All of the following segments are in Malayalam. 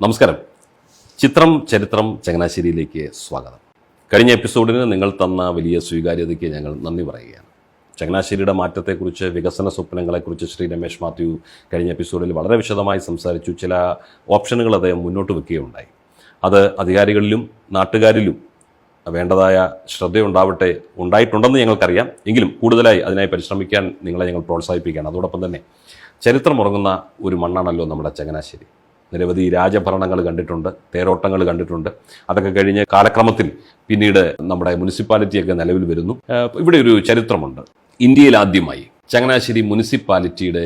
നമസ്കാരം. ചിത്രം ചരിത്രം ചങ്ങനാശ്ശേരിയിലേക്ക് സ്വാഗതം. കഴിഞ്ഞ എപ്പിസോഡിന് നിങ്ങൾ തന്ന വലിയ സ്വീകാര്യതയ്ക്ക് ഞങ്ങൾ നന്ദി പറയുകയാണ്. ചങ്ങനാശ്ശേരിയുടെ മാറ്റത്തെക്കുറിച്ച് വികസന സ്വപ്നങ്ങളെക്കുറിച്ച് ശ്രീ രമേശ് മാത്യു കഴിഞ്ഞ എപ്പിസോഡിൽ വളരെ വിശദമായി സംസാരിച്ചു. ചില ഓപ്ഷനുകൾ അദ്ദേഹം മുന്നോട്ട് വെക്കുകയുണ്ടായി. അത് അധികാരികളിലും നാട്ടുകാരിലും വേണ്ടതായ ശ്രദ്ധയുണ്ടാവട്ടെ ഉണ്ടായിട്ടുണ്ടെന്ന് ഞങ്ങൾക്കറിയാം. എങ്കിലും കൂടുതലായി അതിനായി പരിശ്രമിക്കാൻ നിങ്ങളെ ഞങ്ങൾ പ്രോത്സാഹിപ്പിക്കുകയാണ്. അതോടൊപ്പം തന്നെ ചരിത്രം ഉറങ്ങുന്ന ഒരു മണ്ണാണല്ലോ നമ്മുടെ ചങ്ങനാശ്ശേരി. നിരവധി രാജഭരണങ്ങൾ കണ്ടിട്ടുണ്ട് തേരോട്ടങ്ങൾ കണ്ടിട്ടുണ്ട്. അതൊക്കെ കഴിഞ്ഞ് കാലക്രമത്തിൽ പിന്നീട് നമ്മുടെ മുനിസിപ്പാലിറ്റിയൊക്കെ നിലവിൽ വരുന്നു. ഇവിടെ ഒരു ചരിത്രമുണ്ട്. ഇന്ത്യയിൽ ആദ്യമായി ചങ്ങനാശ്ശേരി മുനിസിപ്പാലിറ്റിയുടെ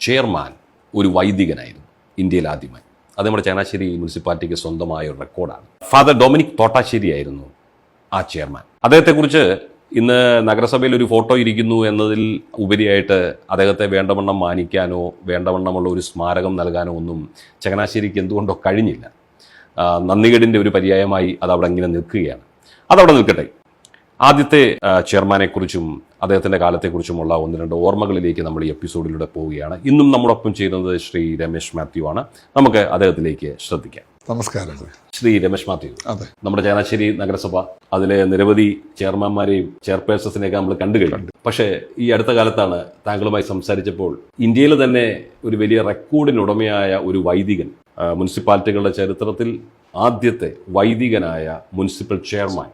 ചെയർമാൻ ഒരു വൈദികനായിരുന്നു. ഇന്ത്യയിൽ ആദ്യമായി. അത് നമ്മുടെ ചങ്ങനാശ്ശേരി മുനിസിപ്പാലിറ്റിക്ക് സ്വന്തമായ ഒരു റെക്കോർഡാണ്. ഫാദർ ഡൊമിനിക് തോട്ടാശ്ശേരി ആയിരുന്നു ആ ചെയർമാൻ. അദ്ദേഹത്തെക്കുറിച്ച് ഇന്ന് നഗരസഭയിൽ ഒരു ഫോട്ടോ ഇരിക്കുന്നു എന്നതിൽ ഉപരിയായിട്ട് അദ്ദേഹത്തെ വേണ്ടവണ്ണം മാനിക്കാനോ വേണ്ടവണ്ണമുള്ള ഒരു സ്മാരകം നൽകാനോ ഒന്നും ചങ്ങനാശ്ശേരിക്ക് എന്തുകൊണ്ടോ കഴിഞ്ഞില്ല. നന്ദികേടിന്റെ ഒരു പര്യായമായി അത് അവിടെ ഇങ്ങനെ നിൽക്കുകയാണ്. അതവിടെ നിൽക്കട്ടെ. ആദ്യത്തെ ആ, ചെയർമാനെക്കുറിച്ചും അദ്ദേഹത്തിന്റെ കാലത്തെക്കുറിച്ചുമുള്ള ഒന്ന് രണ്ട് ഓർമ്മകളിലേക്ക് നമ്മൾ ഈ എപ്പിസോഡിലൂടെ പോവുകയാണ്. ഇന്നും നമ്മോടൊപ്പം ചെയ്യുന്നത് ശ്രീ രമേശ് മാത്യു ആണ്. നമുക്ക് അദ്ദേഹത്തിലേക്ക് ശ്രദ്ധിക്കാം. നമസ്കാരം ശ്രീ രമേശ് മാത്യു അതെ. നമ്മുടെ ചങ്ങനാശ്ശേരി നഗരസഭ അതിലെ നിരവധി ചെയർമാന്മാരെയും ചെയർപേഴ്സൺസിനെയൊക്കെ നമ്മൾ കണ്ടു കഴിഞ്ഞു. പക്ഷേ ഈ അടുത്ത കാലത്താണ് താങ്കളുമായി സംസാരിച്ചപ്പോൾ ഇന്ത്യയിൽ തന്നെ ഒരു വലിയ റെക്കോർഡിനുടമയായ ഒരു വൈദികൻ മുനിസിപ്പാലിറ്റികളുടെ ചരിത്രത്തിൽ ആദ്യത്തെ വൈദികനായ മുനിസിപ്പൽ ചെയർമാൻ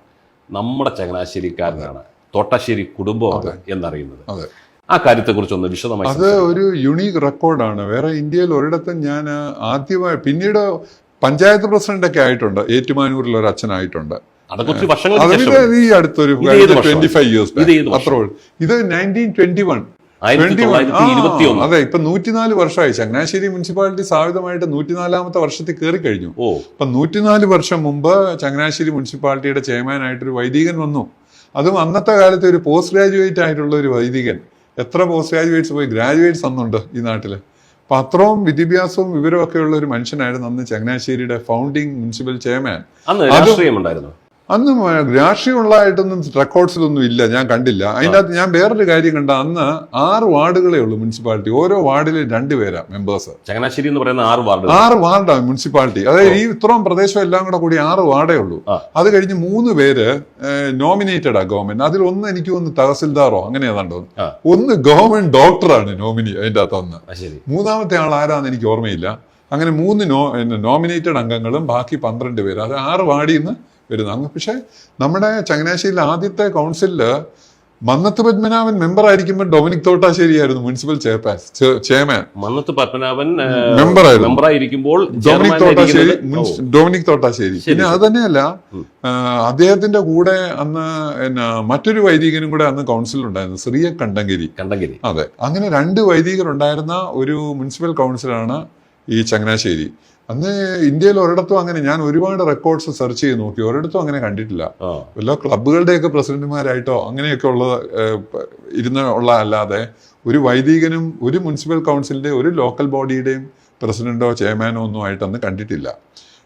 നമ്മുടെ ചങ്ങനാശ്ശേരിക്കാരനാണ്. തോട്ടാശ്ശേരി കുടുംബമാണ് എന്നറിയുന്നത്. അതെ. ആ കാര്യത്തെക്കുറിച്ച് ഒന്ന് വിശദമായി അത് ഒരു യുണീക്ക് റെക്കോർഡാണ് വേറെ ഇന്ത്യയിൽ ഒരിടത്തും ഞാൻ ആദ്യമായി പിന്നീട് പഞ്ചായത്ത് പ്രസിഡന്റ് ഒക്കെ ആയിട്ടുണ്ട്. ഏറ്റുമാനൂരിൽ ഒരു അച്ഛനായിട്ടുണ്ട്. ഈ അടുത്തൊരു? Twenty five years? അത്രേ ഇത് നയന്റീൻ ട്വന്റി വൺ അതെ ഇപ്പൊ നൂറ്റിനാല് വർഷമായി ചങ്ങനാശ്ശേരി മുനിസിപ്പാലിറ്റി സ്ഥാപിതമായിട്ട് നൂറ്റിനാലാമത്തെ വർഷത്തിൽ കയറി കഴിഞ്ഞു ഓ. അപ്പൊ നൂറ്റിനാല് വർഷം മുമ്പ് ചങ്ങനാശ്ശേരി മുനിസിപ്പാലിറ്റിയുടെ ചെയർമാനായിട്ടൊരു വൈദികൻ വന്നു. അതും അന്നത്തെ കാലത്ത് ഒരു പോസ്റ്റ് ഗ്രാജുവേറ്റ് ആയിട്ടുള്ള ഒരു വൈദികൻ. എത്ര പോസ്റ്റ് ഗ്രാജുവേറ്റ്സ് പോയി ഗ്രാജുവേറ്റ്സ് അന്നുണ്ട് ഈ നാട്ടിൽ. അപ്പൊ അത്രയും വിദ്യാഭ്യാസവും വിവരവും ഒക്കെ ഉള്ള ഒരു മനുഷ്യനായിരുന്നു അന്ന് ചങ്ങനാശ്ശേരിയുടെ ഫൗണ്ടിങ് മുനിസിപ്പൽ ചെയർമാൻ അന്ന് രാഷ്ട്രീയമുള്ളതായിട്ടൊന്നും റെക്കോർഡ്സിലൊന്നും ഇല്ല ഞാൻ കണ്ടില്ല. അതിന്റെ അകത്ത് ഞാൻ വേറൊരു കാര്യം കണ്ട അന്ന് ആറ് വാർഡുകളേ ഉള്ളൂ മുനിസിപ്പാലിറ്റി. ഓരോ വാർഡിലും രണ്ടുപേരാ മെമ്പേഴ്സ് ചങ്ങനാശ്ശേരി എന്ന് പറയുന്ന ആറ് വാർഡ് ആറ് വാർഡാണ് മുനിസിപ്പാലിറ്റി. അതായത് ഈ ഇത്രയും പ്രദേശം എല്ലാം കൂടെ കൂടി ആറ് വാർഡേ ഉള്ളൂ. അത് കഴിഞ്ഞ് മൂന്ന് പേര് നോമിനേറ്റഡ് ആ ഗവൺമെന്റ് അതിൽ ഒന്ന് എനിക്ക് ഒന്ന് തഹസിൽദാറോ അങ്ങനെ ഏതാണ്ടോ ഒന്ന്. ഗവൺമെന്റ് ഡോക്ടറാണ് നോമിനി അതിന്റെ അകത്ത് ഒന്ന്. മൂന്നാമത്തെ ആൾ ആരാന്ന് എനിക്ക് ഓർമ്മയില്ല. അങ്ങനെ മൂന്ന് നോ നോമിനേറ്റഡ് അംഗങ്ങളും ബാക്കി പന്ത്രണ്ട് പേര്. അത് ആറ് വാർഡിൽ നിന്ന് വരുന്നു പക്ഷെ നമ്മുടെ ചങ്ങനാശ്ശേരിയിലെ ആദ്യത്തെ കൗൺസിലിൽ മന്നത്ത് പത്മനാഭൻ മെമ്പർ ആയിരിക്കുമ്പോൾ ഡൊമിനിക് തോട്ടാശ്ശേരി ആയിരുന്നു മുനിസിപ്പൽ ചെയർപാൻ ചെയർമാൻ മന്നത്ത് പത്മനാഭൻ മെമ്പർ മെമ്പറായിരിക്കുമ്പോൾ ഡൊമിനിക് തോട്ടാശ്ശേരി ഡൊമിനിക് തോട്ടാശ്ശേരി. പിന്നെ അത് തന്നെയല്ല അദ്ദേഹത്തിന്റെ കൂടെ അന്ന് എന്നാ മറ്റൊരു വൈദികനും കൂടെ അന്ന് കൗൺസിൽ ഉണ്ടായിരുന്നു ശ്രീയ കണ്ടങ്കിരി. കണ്ടങ്കിരി. അതെ. അങ്ങനെ രണ്ട് വൈദികർ ഉണ്ടായിരുന്ന ഒരു മുനിസിപ്പൽ കൗൺസിലാണ് ഈ ചങ്ങനാശ്ശേരി. അന്ന് ഇന്ത്യയിൽ ഒരിടത്തും അങ്ങനെ ഞാൻ ഒരുപാട് റെക്കോർഡ്സ് സെർച്ച് ചെയ്ത് നോക്കി. ഒരിടത്തും അങ്ങനെ കണ്ടിട്ടില്ല. വല്ല ക്ലബുകളുടെയൊക്കെ പ്രസിഡന്റുമാരായിട്ടോ അങ്ങനെയൊക്കെ ഉള്ള ഇരുന്ന ഉള്ള അല്ലാതെ ഒരു വൈദികനും ഒരു മുനിസിപ്പൽ കൗൺസിലിന്റെ ഒരു ലോക്കൽ ബോഡിയുടെയും പ്രസിഡന്റോ ചെയർമാനോ ഒന്നും ആയിട്ട് അന്ന് കണ്ടിട്ടില്ല.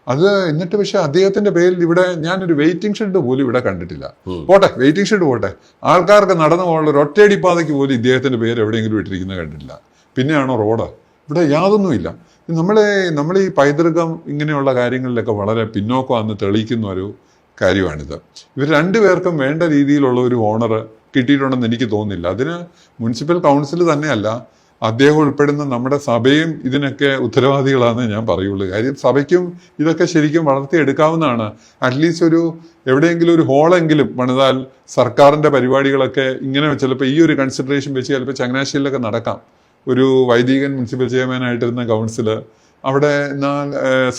അത് എന്നിട്ട് പക്ഷെ അദ്ദേഹത്തിന്റെ പേരിൽ ഇവിടെ ഞാനൊരു വെയിറ്റിംഗ് ഷെഡ് പോലും ഇവിടെ കണ്ടിട്ടില്ല. പോട്ടെ വെയിറ്റിംഗ് ഷെഡ് പോട്ടെ. ആൾക്കാർക്ക് നടന്നു പോകാനുള്ള ഒരു ഒറ്റയടി പാതയ്ക്ക് പോലും ഇദ്ദേഹത്തിന്റെ പേര് എവിടെയെങ്കിലും ഇട്ടിരിക്കുന്നത് കണ്ടിട്ടില്ല. പിന്നെയാണോ റോഡ്? ഇവിടെ യാതൊന്നുമില്ല. നമ്മളെ നമ്മൾ ഈ പൈതൃകം ഇങ്ങനെയുള്ള കാര്യങ്ങളിലൊക്കെ വളരെ പിന്നോക്കമാണെന്ന് തെളിയിക്കുന്ന ഒരു കാര്യമാണിത്. ഇവർ രണ്ടുപേർക്കും വേണ്ട രീതിയിലുള്ള ഒരു ഓണർ കിട്ടിയിട്ടുണ്ടെന്ന് എനിക്ക് തോന്നുന്നില്ല. അതിന് മുനിസിപ്പൽ കൗൺസിൽ തന്നെയല്ല അദ്ദേഹം ഉൾപ്പെടുന്ന നമ്മുടെ സഭയും ഇതിനൊക്കെ ഉത്തരവാദികളാണെന്ന് ഞാൻ പറയുള്ളൂ. കാര്യം സഭയ്ക്കും ഇതൊക്കെ ശരിക്കും വളർത്തിയെടുക്കാവുന്നതാണ്. അറ്റ്ലീസ്റ്റ് ഒരു എവിടെയെങ്കിലും ഒരു ഹോളെങ്കിലും പണിതാൽ സർക്കാരിന്റെ പരിപാടികളൊക്കെ ഇങ്ങനെ ചിലപ്പോൾ ഈ ഒരു കൺസിഡറേഷൻ വെച്ച് ചിലപ്പോൾ ചങ്ങനാശ്ശേരിയിലൊക്കെ നടക്കാം. ഒരു വൈദികൻ മുനിസിപ്പൽ ചെയർമാനായിട്ടിരുന്ന കൗൺസിൽ അവിടെ എന്നാൽ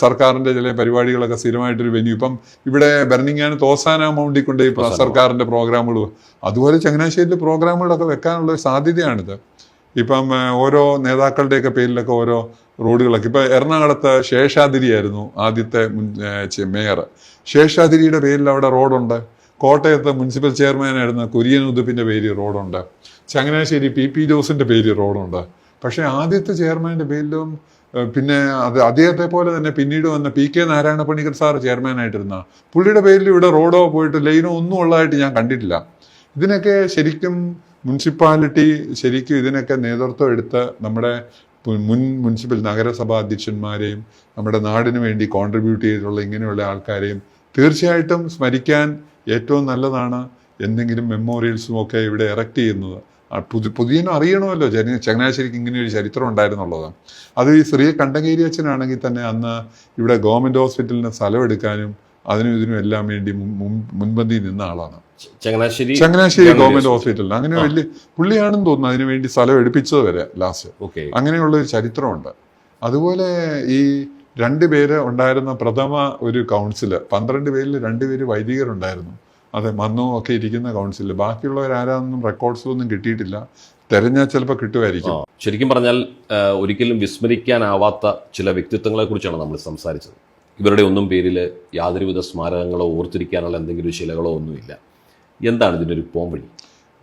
സർക്കാരിന്റെ സർക്കാരിന്റെ ചില പരിപാടികളൊക്കെ സ്ഥിരമായിട്ടൊരു വെന്യൂ ഇപ്പം ഇവിടെ ബെർണിങ്ങാൻ തോസാന മൗണ്ടിൽ കൊണ്ട് സർക്കാരിന്റെ പ്രോഗ്രാമുകൾ അതുപോലെ ചങ്ങനാശ്ശേരിയിൽ പ്രോഗ്രാമുകളൊക്കെ വെക്കാനുള്ള സാധ്യതയാണിത്. ഇപ്പം ഓരോ നേതാക്കളുടെയൊക്കെ പേരിലൊക്കെ ഓരോ റോഡുകളൊക്കെ. ഇപ്പം എറണാകുളത്ത് ശേഷാതിരിയായിരുന്നു ആദ്യത്തെ മുൻ മേയർ ശേഷാതിരിയുടെ പേരിൽ അവിടെ റോഡുണ്ട്. കോട്ടയത്ത് മുനിസിപ്പൽ ചെയർമാനായിരുന്ന കുര്യൻ ഉദുപ്പിന്റെ പേരിൽ റോഡുണ്ട്. ചങ്ങനാശ്ശേരി പി പി ജോസിന്റെ പേരിൽ റോഡുണ്ട്. പക്ഷേ ആദ്യത്തെ ചെയർമാന്റെ പേരിലും പിന്നെ അത് അദ്ദേഹത്തെ പോലെ തന്നെ പിന്നീട് വന്ന P K Narayana Panicker sir ചെയർമാനായിട്ടിരുന്ന പുള്ളിയുടെ പേരിൽ ഇവിടെ റോഡോ പോയിട്ട് ലൈനോ ഒന്നും ഉള്ളതായിട്ട് ഞാൻ കണ്ടിട്ടില്ല. ഇതിനൊക്കെ ശരിക്കും മുനിസിപ്പാലിറ്റി ശരിക്കും ഇതിനൊക്കെ നേതൃത്വം എടുത്ത് നമ്മുടെ മുൻ മുനിസിപ്പൽ നഗരസഭാ അധ്യക്ഷന്മാരെയും നമ്മുടെ നാടിനു വേണ്ടി കോൺട്രിബ്യൂട്ട് ചെയ്തിട്ടുള്ള ഇങ്ങനെയുള്ള ആൾക്കാരെയും തീർച്ചയായിട്ടും സ്മരിക്കാൻ ഏറ്റവും നല്ലതാണ് എന്തെങ്കിലും മെമ്മോറിയൽസും ഒക്കെ ഇവിടെ ഇറക്റ്റ് ചെയ്യുന്നത്. ആ പുതി പുതിയനും അറിയണമല്ലോ. ചങ്ങ ചങ്ങനാശ്ശേരിക്ക് ഇങ്ങനെ ഒരു ചരിത്രം ഉണ്ടായിരുന്നുള്ളത് അത് ഈ ശ്രീ കണ്ടങ്കേരി അച്ഛനാണെങ്കിൽ തന്നെ അന്ന് ഇവിടെ ഗവൺമെന്റ് ഹോസ്പിറ്റലിന് സ്ഥലം എടുക്കാനും അതിനും ഇതിനും എല്ലാം വേണ്ടി മുൻ- മുൻ- മുൻപന്തിയിൽ നിന്ന ആളാണ്. ചങ്ങനാശ്ശേരി ചങ്ങനാശ്ശേരി ഗവൺമെന്റ് ഹോസ്പിറ്റലിൽ. അങ്ങനെ വലിയ പുള്ളിയാണെന്ന് തോന്നുന്നു അതിനു വേണ്ടി സ്ഥലം എടുപ്പിച്ചത് വരെ ലാസ്റ്റ്. ഓക്കെ. അങ്ങനെയുള്ള ഒരു ചരിത്രമുണ്ട്. അതുപോലെ ഈ രണ്ട് പേര് ഉണ്ടായിരുന്ന പ്രഥമ ഒരു കൗൺസിൽ പന്ത്രണ്ട് പേരിൽ രണ്ടുപേര് വൈദികരുണ്ടായിരുന്നു. അതെ മന്നോ ഒക്കെ ഇരിക്കുന്ന കൗൺസിലിൽ ബാക്കിയുള്ളവർ ആരാന്നും റെക്കോർഡ്സിലൊന്നും കിട്ടിയിട്ടില്ല. തെരഞ്ഞാൽ ചിലപ്പോൾ കിട്ടുമായിരിക്കും. ശരിക്കും പറഞ്ഞാൽ ഒരിക്കലും വിസ്മരിക്കാനാവാത്ത ചില വ്യക്തിത്വങ്ങളെ കുറിച്ചാണ് നമ്മൾ സംസാരിച്ചത്. ഇവരുടെ ഒന്നും പേരിൽ യാതൊരുവിധ സ്മാരകങ്ങളോ ഓർത്തിരിക്കാനുള്ള എന്തെങ്കിലും ശിലകളോ ഒന്നുമില്ല. എന്താണ് ഇതിന്റെ ഒരു പോംവഴി?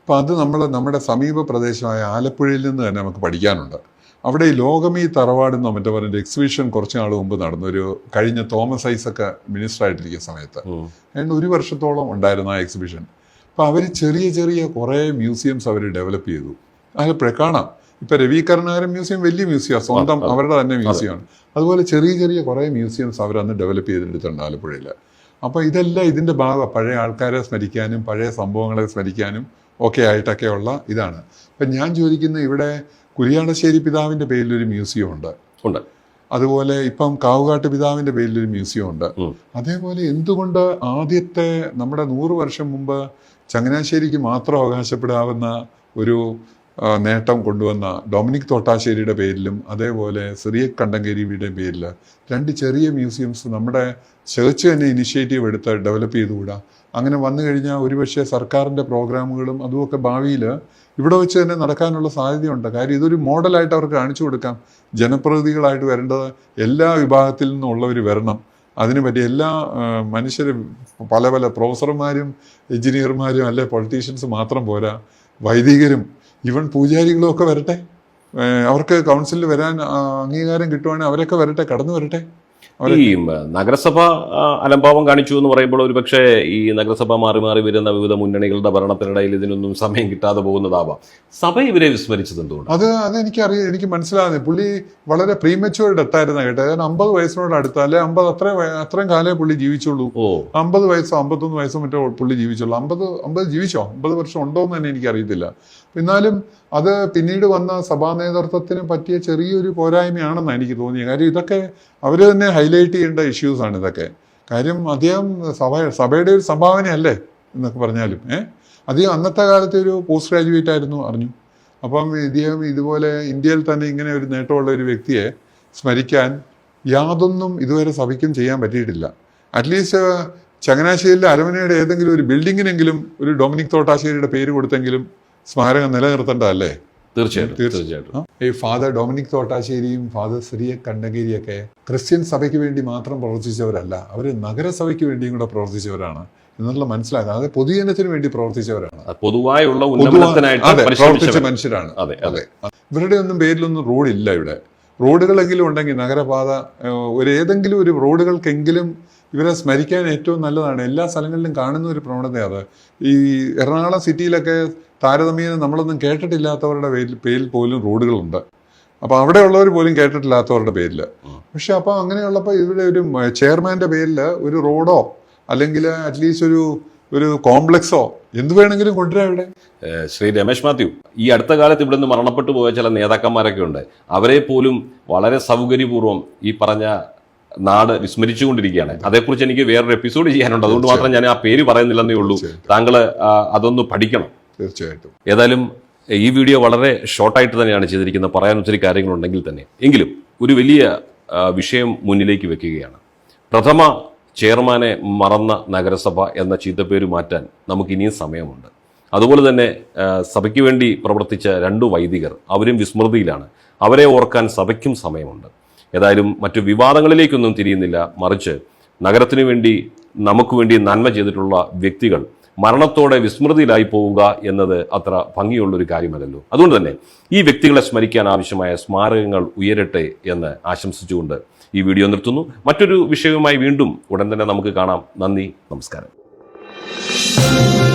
അപ്പം അത് നമ്മൾ നമ്മുടെ സമീപ പ്രദേശമായ ആലപ്പുഴയിൽ നിന്ന് തന്നെ നമുക്ക് പഠിക്കാനുണ്ട്. അവിടെ ഈ ലോകമീ തറവാട് എന്നോ മറ്റോ പറഞ്ഞ എക്സിബിഷൻ കുറച്ച് നാൾ മുമ്പ് നടന്നു. ഒരു കഴിഞ്ഞ തോമസ് ഐസക്ക മിനിസ്റ്റർ ആയിട്ടിരിക്കുന്ന സമയത്ത്. അതിന് ഏതാണ്ട് ഒരു വർഷത്തോളം ഉണ്ടായിരുന്നു ആ എക്സിബിഷൻ അപ്പോൾ അവർ ചെറിയ ചെറിയ കുറേ മ്യൂസിയംസ് അവർ ഡെവലപ്പ് ചെയ്തു. ആലപ്പുഴ കാണാം ഇപ്പം രവി കരുണാകരൻ മ്യൂസിയം വലിയ മ്യൂസിയമാണ് സ്വന്തം അവരുടെ തന്നെ മ്യൂസിയമാണ് അതുപോലെ ചെറിയ ചെറിയ കുറേ മ്യൂസിയംസ് അവർ അന്ന് ഡെവലപ്പ് ചെയ്തെടുത്തിട്ടുണ്ട് ആലപ്പുഴയിൽ അപ്പോൾ ഇതെല്ലാം ഇതിന്റെ ഭാഗം പഴയ ആൾക്കാരെ സ്മരിക്കാനും പഴയ സംഭവങ്ങളെ സ്മരിക്കാനും ഒക്കെ ആയിട്ടൊക്കെയുള്ള ഇതാണ്. അപ്പം ഞാൻ ചോദിക്കുന്ന ഇവിടെ കുരിയാടശ്ശേരി പിതാവിന്റെ പേരിലൊരു മ്യൂസിയം ഉണ്ട്. ഉണ്ട്. അതുപോലെ ഇപ്പം കാവുകാട്ട് പിതാവിന്റെ പേരിലൊരു മ്യൂസിയം ഉണ്ട്. അതേപോലെ എന്തുകൊണ്ട് ആദ്യത്തെ നമ്മുടെ നൂറ് വർഷം മുമ്പ് ചങ്ങനാശ്ശേരിക്ക് മാത്രം അവകാശപ്പെടാവുന്ന ഒരു നേട്ടം കൊണ്ടുവന്ന ഡൊമിനിക് തോട്ടാശ്ശേരിയുടെ പേരിലും അതേപോലെ സിറിയ കണ്ടങ്കേരിയുടെ പേരിൽ രണ്ട് ചെറിയ മ്യൂസിയംസ് നമ്മുടെ ചേർച്ച് തന്നെ ഇനിഷ്യേറ്റീവ് എടുത്ത് ഡെവലപ്പ് ചെയ്തുകൂടാ? അങ്ങനെ വന്നു കഴിഞ്ഞാൽ ഒരുപക്ഷെ സർക്കാരിന്റെ പ്രോഗ്രാമുകളും അതുമൊക്കെ ഭാവിയിൽ ഇവിടെ വെച്ച് തന്നെ നടക്കാനുള്ള സാധ്യതയുണ്ട്. കാര്യം ഇതൊരു മോഡലായിട്ട് അവർക്ക് കാണിച്ചു കൊടുക്കാം. ജനപ്രതിനിധികളായിട്ട് വരേണ്ടത് എല്ലാ വിഭാഗത്തിൽ നിന്നുള്ളവർ വരണം. അതിനു പറ്റിയ എല്ലാ മനുഷ്യരും പല പല പ്രൊഫസർമാരും എഞ്ചിനീയർമാരും അല്ലെ പൊളിറ്റീഷ്യൻസ് മാത്രം പോരാ. വൈദികരും ഇവൻ പൂജാരികളും ഒക്കെ വരട്ടെ. അവർക്ക് കൗൺസിലിൽ വരാൻ അംഗീകാരം കിട്ടുവാണെങ്കിൽ അവരൊക്കെ വരട്ടെ കടന്നു വരട്ടെ. ഈ നഗരസഭ അലംഭാവം കാണിച്ചു എന്ന് പറയുമ്പോൾ ഒരുപക്ഷെ ഈ നഗരസഭ മാറി മാറി വരുന്ന വിവിധ മുന്നണികളുടെ ഭരണത്തിനിടയിൽ ഇതിനൊന്നും സമയം കിട്ടാതെ പോകുന്നതാവാം. സഭ ഇവരെ വിസ്മരിച്ചത് എന്തുകൊണ്ട്? അത് അത് എനിക്കറിയാം എനിക്ക് മനസ്സിലാകുന്നത് പുള്ളി വളരെ പ്രീമച്ചുവേർഡ് എത്തായിരുന്ന കേട്ടോ. കാരണം അമ്പത് വയസ്സിനോട് അടുത്ത അല്ലെ അമ്പത് അത്രയും വയ- അത്രയും കാലേ പുള്ളി ജീവിച്ചുള്ളൂ. ഓ. അമ്പത് വയസ്സോ അമ്പത്തൊന്ന് വയസ്സോ മറ്റോ പുള്ളി ജീവിച്ചുള്ളൂ. അമ്പത് അമ്പത് ജീവിച്ചോ? അമ്പത് വർഷം ഉണ്ടോ എന്ന് തന്നെ എനിക്കറിയത്തില്ല. എന്നാലും അത് പിന്നീട് വന്ന സഭാ നേതൃത്വത്തിന് പറ്റിയ ചെറിയൊരു പോരായ്മയാണെന്നാണ് എനിക്ക് തോന്നിയത്. കാര്യം ഇതൊക്കെ അവർ തന്നെ ഹൈലൈറ്റ് ചെയ്യേണ്ട ഇഷ്യൂസാണ് ഇതൊക്കെ. കാര്യം അദ്ദേഹം സഭ സഭയുടെ ഒരു സംഭാവനയല്ലേ എന്നൊക്കെ പറഞ്ഞാലും ഏഹ് അദ്ദേഹം അന്നത്തെ കാലത്തെ ഒരു പോസ്റ്റ് ഗ്രാജുവേറ്റ് ആയിരുന്നു അറിഞ്ഞു. അപ്പം ഇദ്ദേഹം ഇതുപോലെ ഇന്ത്യയിൽ തന്നെ ഇങ്ങനെ ഒരു നേട്ടമുള്ള ഒരു വ്യക്തിയെ സ്മരിക്കാൻ യാതൊന്നും ഇതുവരെ സഭയ്ക്കും ചെയ്യാൻ പറ്റിയിട്ടില്ല. അറ്റ്ലീസ്റ്റ് ചങ്ങനാശ്ശേരിയിലെ അരമനയുടെ ഏതെങ്കിലും ഒരു ബിൽഡിങ്ങിനെങ്കിലും ഒരു ഡൊമിനിക് തോട്ടാശ്ശേരിയുടെ പേര് കൊടുത്തെങ്കിലും സ്മാരകം നിലനിർത്തേണ്ടതല്ലേ? തീർച്ചയായിട്ടും തീർച്ചയായിട്ടും. ഈ ഫാദർ ഡൊമിനിക് തോട്ടാശ്ശേരിയും ഫാദർ സിറിയ കണ്ടഗിരിയൊക്കെ ക്രിസ്ത്യൻ സഭയ്ക്ക് വേണ്ടി മാത്രം പ്രവർത്തിച്ചവരല്ല അവർ നഗരസഭയ്ക്ക് വേണ്ടിയും കൂടെ പ്രവർത്തിച്ചവരാണ് എന്നുള്ള മനസ്സിലാക്കാം അത് പൊതുജനത്തിന് വേണ്ടി പ്രവർത്തിച്ചവരാണ്. പൊതുവായുള്ള അതെ പ്രവർത്തിച്ച മനുഷ്യരാണ്. അതെ അതെ. ഇവരുടെ ഒന്നും പേരിലൊന്നും റോഡില്ല ഇവിടെ. റോഡുകളെങ്കിലും ഉണ്ടെങ്കിൽ നഗരപാത ഒരു ഏതെങ്കിലും ഒരു റോഡുകൾക്കെങ്കിലും ഇവരെ സ്മരിക്കാൻ ഏറ്റവും നല്ലതാണ്. എല്ലാ സ്ഥലങ്ങളിലും കാണുന്ന ഒരു പ്രവണതയാണ് അത്. ഈ എറണാകുളം സിറ്റിയിലൊക്കെ താരതമ്യേന നമ്മളൊന്നും കേട്ടിട്ടില്ലാത്തവരുടെ പേരിൽ പേരിൽ പോലും റോഡുകളുണ്ട്. അപ്പോൾ അവിടെയുള്ളവർ പോലും കേട്ടിട്ടില്ലാത്തവരുടെ പേരിൽ. പക്ഷേ അപ്പോൾ അങ്ങനെയുള്ളപ്പോൾ ഇവിടെ ഒരു ചെയർമാന്റെ പേരിൽ ഒരു റോഡോ അല്ലെങ്കിൽ അറ്റ്ലീസ്റ്റ് ഒരു ഒരു കോംപ്ലക്സോ എന്ത് വേണമെങ്കിലും കൊണ്ടുവരാം ഇവിടെ? ശ്രീ രമേശ് മാത്യു ഈ അടുത്ത കാലത്ത് ഇവിടെ നിന്ന് മരണപ്പെട്ടു പോയ ചില നേതാക്കന്മാരൊക്കെ ഉണ്ട്. അവരെ പോലും വളരെ സൗകര്യപൂർവം ഈ പറഞ്ഞ നാട് വിസ്മരിച്ചുകൊണ്ടിരിക്കുകയാണ്. അതേക്കുറിച്ച് എനിക്ക് വേറൊരു എപ്പിസോഡ് ചെയ്യാനുണ്ട്. അതുകൊണ്ട് മാത്രം ഞാൻ ആ പേര് പറയുന്നില്ലെന്നേ ഉള്ളൂ. താങ്കൾ അതൊന്ന് പഠിക്കണം. തീർച്ചയായിട്ടും. ഏതായാലും ഈ വീഡിയോ വളരെ ഷോർട്ടായിട്ട് തന്നെയാണ് ചെയ്തിരിക്കുന്നത് പറയാൻ ഒത്തിരി കാര്യങ്ങളുണ്ടെങ്കിൽ തന്നെ. എങ്കിലും ഒരു വലിയ വിഷയം മുന്നിലേക്ക് വെക്കുകയാണ്. പ്രഥമ ചെയർമാനെ മറന്ന നഗരസഭ എന്ന ചീത്തപ്പേര് മാറ്റാൻ നമുക്ക് ഇനിയും സമയമുണ്ട്. അതുപോലെ തന്നെ സഭയ്ക്ക് വേണ്ടി പ്രവർത്തിച്ച രണ്ടു വൈദികർ അവരും വിസ്മൃതിയിലാണ്. അവരെ ഓർക്കാൻ സഭയ്ക്കും സമയമുണ്ട്. ഏതായാലും മറ്റു വിവാദങ്ങളിലേക്കൊന്നും തിരിയുന്നില്ല. മറിച്ച് നഗരത്തിനു വേണ്ടി നമുക്ക് വേണ്ടി നന്മ ചെയ്തിട്ടുള്ള വ്യക്തികൾ മരണത്തോടെ വിസ്മൃതിയിലായി പോവുക എന്നത് അത്ര ഭംഗിയുള്ളൊരു കാര്യമല്ലല്ലോ. അതുകൊണ്ട് തന്നെ ഈ വ്യക്തികളെ സ്മരിക്കാൻ ആവശ്യമായ സ്മാരകങ്ങൾ ഉയരട്ടെ എന്ന് ആശംസിച്ചുകൊണ്ട് ഈ വീഡിയോ നിർത്തുന്നു. മറ്റൊരു വിഷയവുമായി വീണ്ടും ഉടൻ തന്നെ നമുക്ക് കാണാം. നന്ദി നമസ്കാരം.